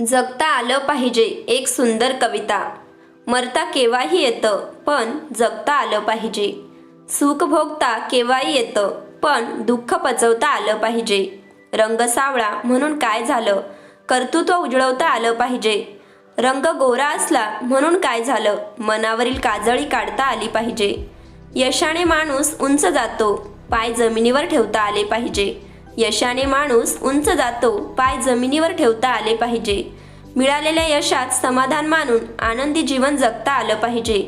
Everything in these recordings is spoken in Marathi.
जगता आलं पाहिजे एक सुंदर कविता. मरता केव्हाही येतं पण जगता आलं पाहिजे. सुख भोगता केव्हाही येतं पण दुःख पचवता आलं पाहिजे. रंग सावळा म्हणून काय झालं? कर्तृत्व उजळवता आलं पाहिजे. रंग गोरा असला म्हणून काय झालं? मनावरील काजळी काढता आली पाहिजे. यशाने माणूस उंच जातो पाय जमिनीवर ठेवता आले पाहिजे. यशाने माणूस उंच जातो पाय जमिनीवर ठेवता आले पाहिजे. मिळालेल्या यशात समाधान मानून आनंदी जीवन जगता आलं पाहिजे.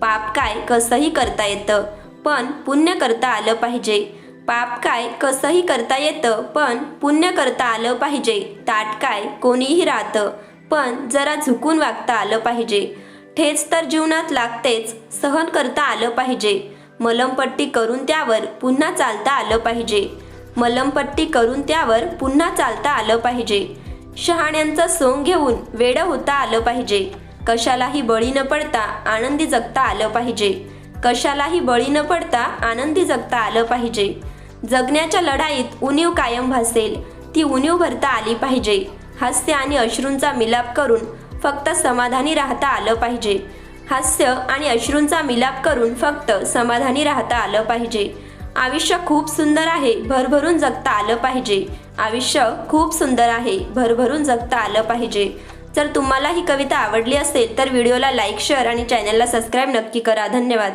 पाप काय कसंही करता येतं पण पुण्य करता आलं पाहिजे. पाप काय कसंही करता येतं पण पुण्य करता आलं पाहिजे. ताट काय कोणीही राहतं पण जरा झुकून वागता आलं पाहिजे. ठेच तर जीवनात लागतेच सहन करता आलं पाहिजे. मलमपट्टी करून त्यावर पुन्हा चालता आलं पाहिजे. मलमपट्टी करून त्यावर पुन्हा चालता आलं पाहिजे. शहाण्यांचं सोंग घेऊन वेडं होता आलं पाहिजे. कशालाही बळी न पडता आनंदी जगता आलं पाहिजे. कशालाही बळी न पडता आनंदी जगता आलं पाहिजे. जगण्याच्या लढाईत उणीव कायम भासेल ती उणीव भरता आली पाहिजे. हास्य आणि अश्रूंचा मिलाप करून फक्त समाधानी राहता आलं पाहिजे. हास्य आणि अश्रूंचा मिलाप करून फक्त समाधानी राहता आलं पाहिजे. आयुष्य खूप सुंदर आहे भरभरून जगता आलं पाहिजे. आयुष्य खूप सुंदर आहे भरभरून जगता आलं पाहिजे. जर तुम्हाला ही कविता आवडली असेल तर व्हिडिओला लाईक शेअर आणि चॅनलला सबस्क्राईब नक्की करा. धन्यवाद.